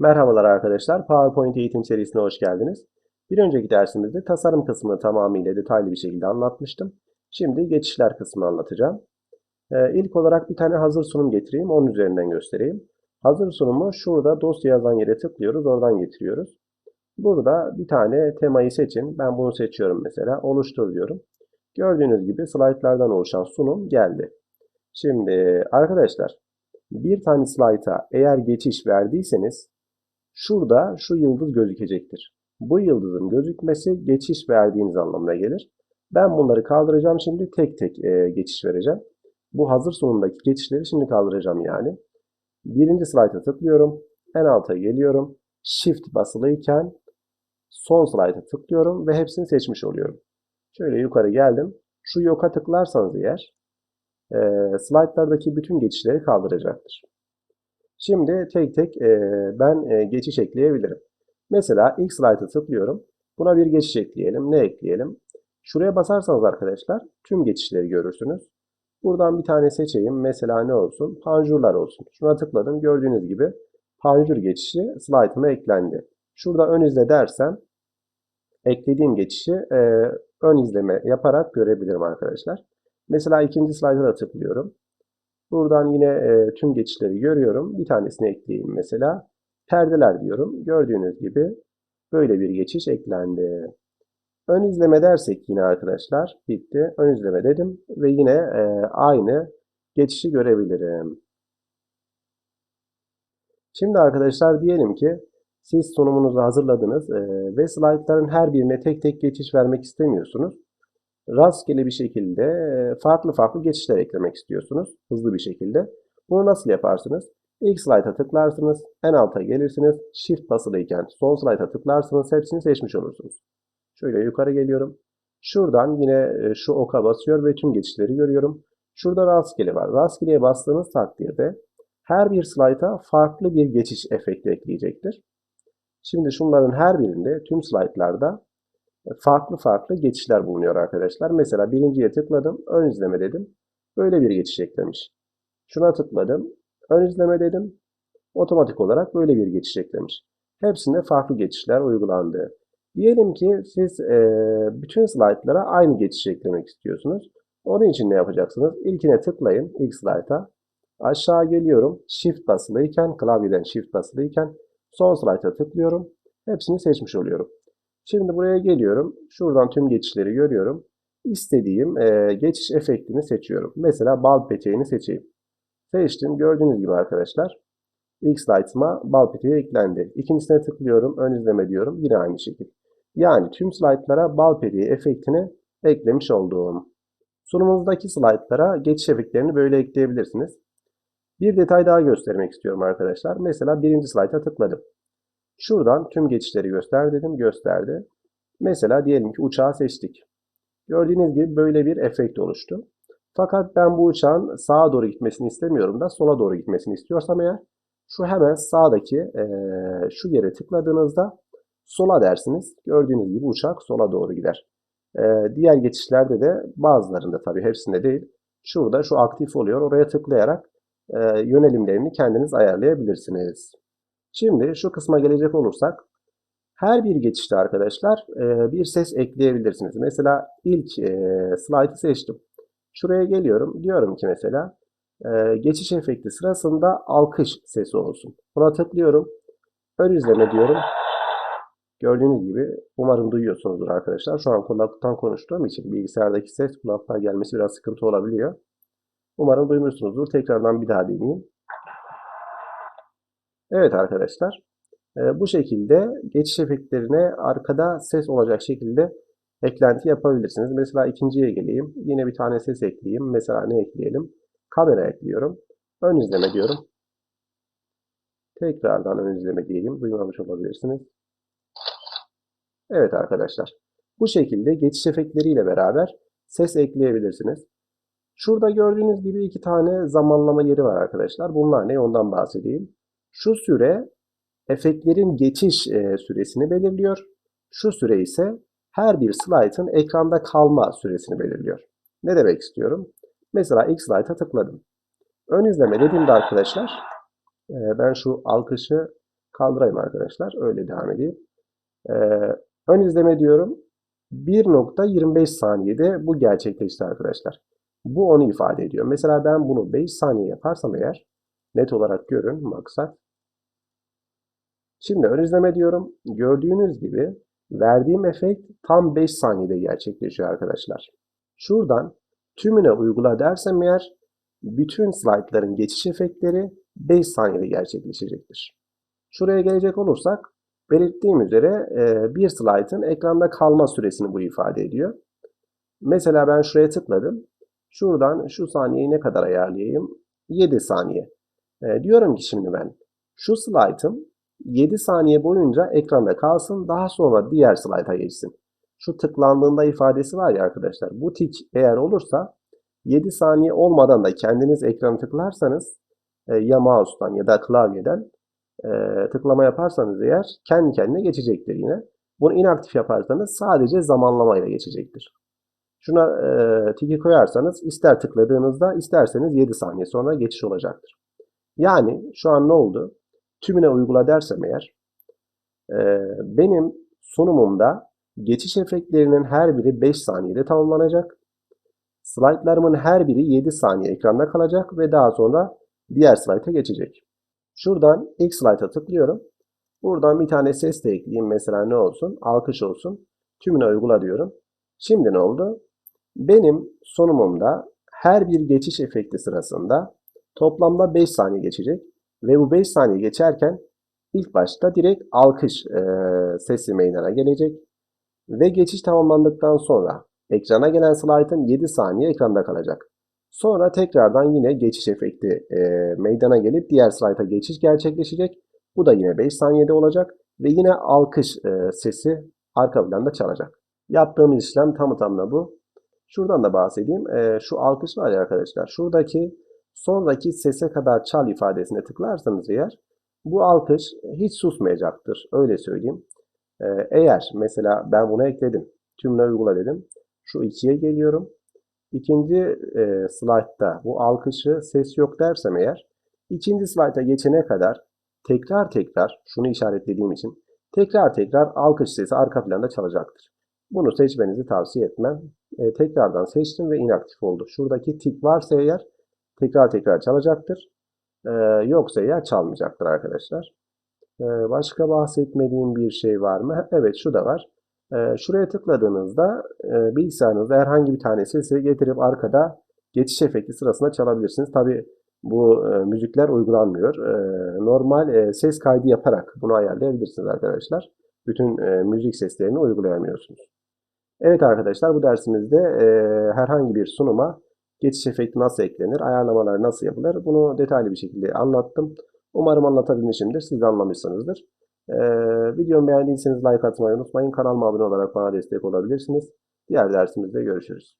Merhabalar arkadaşlar, PowerPoint eğitim serisine hoş geldiniz. Bir önceki dersimizde tasarım kısmını tamamıyla detaylı bir şekilde anlatmıştım. Şimdi geçişler kısmını anlatacağım. Ee, ilk olarak bir tane hazır sunum getireyim, onun üzerinden göstereyim. Hazır sunumu şurada dosya yazan yere tıklıyoruz, oradan getiriyoruz. Burada bir tane temayı seçin. Ben bunu seçiyorum mesela, oluştur diyorum. Gördüğünüz gibi slaytlardan oluşan sunum geldi. Şimdi arkadaşlar, bir tane slayta eğer geçiş verdiyseniz Şurada şu yıldız gözükecektir. Bu yıldızın gözükmesi geçiş verdiğiniz anlamına gelir. Ben bunları kaldıracağım şimdi tek tek e, geçiş vereceğim. Bu hazır sonundaki geçişleri şimdi kaldıracağım yani. Birinci slayta tıklıyorum. En alta geliyorum. Shift basılıyken son slayta tıklıyorum ve hepsini seçmiş oluyorum. Şöyle yukarı geldim. Şu yoka tıklarsanız eğer e, slaytlardaki bütün geçişleri kaldıracaktır. Şimdi tek tek ben geçiş ekleyebilirim. Mesela ilk slide'a tıklıyorum. Buna bir geçiş ekleyelim. Ne ekleyelim? Şuraya basarsanız arkadaşlar tüm geçişleri görürsünüz. Buradan bir tane seçeyim. Mesela ne olsun? Panjurlar olsun. Şuna tıkladım. Gördüğünüz gibi panjur geçişi slide'ıma eklendi. Şurada ön izle dersem eklediğim geçişi e, ön izleme yaparak görebilirim arkadaşlar. Mesela ikinci slide'a da tıklıyorum. Buradan yine e, tüm geçişleri görüyorum. Bir tanesini ekleyeyim mesela. Perdeler diyorum. Gördüğünüz gibi böyle bir geçiş eklendi. Ön izleme dersek yine arkadaşlar bitti. Ön izleme dedim ve yine e, aynı geçişi görebilirim. Şimdi arkadaşlar diyelim ki siz sunumunuzu hazırladınız e, ve slaytların her birine tek tek geçiş vermek istemiyorsunuz rastgele bir şekilde farklı farklı geçişler eklemek istiyorsunuz. Hızlı bir şekilde. Bunu nasıl yaparsınız? İlk slayta tıklarsınız. En alta gelirsiniz. Shift basılıyken son slayta tıklarsınız. Hepsini seçmiş olursunuz. Şöyle yukarı geliyorum. Şuradan yine şu oka basıyor ve tüm geçişleri görüyorum. Şurada rastgele var. Rastgeleye bastığınız takdirde her bir slayta farklı bir geçiş efekti ekleyecektir. Şimdi şunların her birinde tüm slaytlarda farklı farklı geçişler bulunuyor arkadaşlar. Mesela birinciye tıkladım, ön izleme dedim. Böyle bir geçiş eklemiş. Şuna tıkladım, ön izleme dedim. Otomatik olarak böyle bir geçiş eklemiş. Hepsinde farklı geçişler uygulandı. Diyelim ki siz e, bütün slaytlara aynı geçiş eklemek istiyorsunuz. Onun için ne yapacaksınız? İlkine tıklayın, ilk slayta. Aşağı geliyorum. Shift basılıyken, klavyeden Shift basılıyken son slayta tıklıyorum. Hepsini seçmiş oluyorum. Şimdi buraya geliyorum. Şuradan tüm geçişleri görüyorum. İstediğim e, geçiş efektini seçiyorum. Mesela bal peteğini seçeyim. Seçtim. Gördüğünüz gibi arkadaşlar. Slaytıma bal peteği eklendi. İkincisine tıklıyorum. Ön izleme diyorum. Yine aynı şekilde. Yani tüm slaytlara bal peteği efektini eklemiş olduğum. Sunumunuzdaki slaytlara geçiş efektlerini böyle ekleyebilirsiniz. Bir detay daha göstermek istiyorum arkadaşlar. Mesela birinci slayta tıkladım. Şuradan tüm geçişleri göster dedim. Gösterdi. Mesela diyelim ki uçağı seçtik. Gördüğünüz gibi böyle bir efekt oluştu. Fakat ben bu uçağın sağa doğru gitmesini istemiyorum da sola doğru gitmesini istiyorsam eğer şu hemen sağdaki e, şu yere tıkladığınızda sola dersiniz. Gördüğünüz gibi uçak sola doğru gider. E, diğer geçişlerde de bazılarında tabii hepsinde değil. Şurada şu aktif oluyor. Oraya tıklayarak e, yönelimlerini kendiniz ayarlayabilirsiniz. Şimdi şu kısma gelecek olursak her bir geçişte arkadaşlar e, bir ses ekleyebilirsiniz. Mesela ilk e, slide'ı seçtim. Şuraya geliyorum. Diyorum ki mesela e, geçiş efekti sırasında alkış sesi olsun. Buna tıklıyorum. Ön izleme diyorum. Gördüğünüz gibi umarım duyuyorsunuzdur arkadaşlar. Şu an kulaklıktan konuştuğum için bilgisayardaki ses kulaklığa gelmesi biraz sıkıntı olabiliyor. Umarım duymuşsunuzdur. Tekrardan bir daha deneyeyim. Evet arkadaşlar. E, bu şekilde geçiş efektlerine arkada ses olacak şekilde eklenti yapabilirsiniz. Mesela ikinciye geleyim. Yine bir tane ses ekleyeyim. Mesela ne ekleyelim? Kamera ekliyorum. Ön izleme diyorum. Tekrardan ön izleme diyeyim. Duymamış olabilirsiniz. Evet arkadaşlar. Bu şekilde geçiş efektleriyle beraber ses ekleyebilirsiniz. Şurada gördüğünüz gibi iki tane zamanlama yeri var arkadaşlar. Bunlar ne? Ondan bahsedeyim. Şu süre efektlerin geçiş e, süresini belirliyor. Şu süre ise her bir slaytın ekranda kalma süresini belirliyor. Ne demek istiyorum? Mesela ilk slayta tıkladım. Ön izleme dediğimde arkadaşlar e, ben şu alkışı kaldırayım arkadaşlar. Öyle devam edeyim. Ee, ön izleme diyorum. 1.25 saniyede bu gerçekleşti arkadaşlar. Bu onu ifade ediyor. Mesela ben bunu 5 saniye yaparsam eğer net olarak görün maksat. Şimdi ön izleme diyorum. Gördüğünüz gibi verdiğim efekt tam 5 saniyede gerçekleşiyor arkadaşlar. Şuradan tümüne uygula dersem eğer bütün slaytların geçiş efektleri 5 saniyede gerçekleşecektir. Şuraya gelecek olursak belirttiğim üzere e, bir slaytın ekranda kalma süresini bu ifade ediyor. Mesela ben şuraya tıkladım. Şuradan şu saniyeyi ne kadar ayarlayayım? 7 saniye. E, diyorum ki şimdi ben şu slaytım 7 saniye boyunca ekranda kalsın daha sonra diğer slayta geçsin. Şu tıklandığında ifadesi var ya arkadaşlar. Bu tik eğer olursa 7 saniye olmadan da kendiniz ekranı tıklarsanız e, ya mouse'dan ya da klavyeden e, tıklama yaparsanız eğer kendi kendine geçecektir yine. Bunu inaktif yaparsanız sadece zamanlamayla geçecektir. Şuna e, tiki koyarsanız ister tıkladığınızda isterseniz 7 saniye sonra geçiş olacaktır. Yani şu an ne oldu? Tümüne uygula dersem eğer e, benim sunumumda geçiş efektlerinin her biri 5 saniyede tamamlanacak. Slaytlarımın her biri 7 saniye ekranda kalacak ve daha sonra diğer slayta geçecek. Şuradan ilk slayta tıklıyorum. Buradan bir tane ses de ekleyeyim. Mesela ne olsun? Alkış olsun. Tümüne uygula diyorum. Şimdi ne oldu? Benim sunumumda her bir geçiş efekti sırasında toplamda 5 saniye geçecek. Ve bu 5 saniye geçerken ilk başta direkt alkış e, sesi meydana gelecek. Ve geçiş tamamlandıktan sonra ekrana gelen slaytın 7 saniye ekranda kalacak. Sonra tekrardan yine geçiş efekti e, meydana gelip diğer slayta geçiş gerçekleşecek. Bu da yine 5 saniyede olacak ve yine alkış e, sesi arka planda çalacak. Yaptığımız işlem tamı tamına bu. Şuradan da bahsedeyim. E, şu alkış var ya arkadaşlar. Şuradaki sonraki sese kadar çal ifadesine tıklarsanız eğer bu alkış hiç susmayacaktır. Öyle söyleyeyim. E, eğer mesela ben bunu ekledim. Tümle uygula dedim. Şu ikiye geliyorum. İkinci e, slaytta bu alkışı ses yok dersem eğer ikinci slayta geçene kadar tekrar tekrar şunu işaretlediğim için tekrar tekrar alkış sesi arka planda çalacaktır. Bunu seçmenizi tavsiye etmem. E, tekrardan seçtim ve inaktif oldu. Şuradaki tik varsa eğer tekrar tekrar çalacaktır. E, yoksa eğer çalmayacaktır arkadaşlar. E, başka bahsetmediğim bir şey var mı? Evet şu da var. E, şuraya tıkladığınızda e, bilgisayarınızda herhangi bir tane sesi getirip arkada geçiş efekti sırasında çalabilirsiniz. Tabi bu e, müzikler uygulanmıyor. E, normal e, ses kaydı yaparak bunu ayarlayabilirsiniz arkadaşlar. Bütün e, müzik seslerini uygulayamıyorsunuz. Evet arkadaşlar bu dersimizde e, herhangi bir sunuma geçiş efekti nasıl eklenir, ayarlamalar nasıl yapılır bunu detaylı bir şekilde anlattım. Umarım anlatabilmişimdir. Siz de anlamışsınızdır. Ee, videomu beğendiyseniz like atmayı unutmayın. Kanalıma abone olarak bana destek olabilirsiniz. Diğer dersimizde görüşürüz.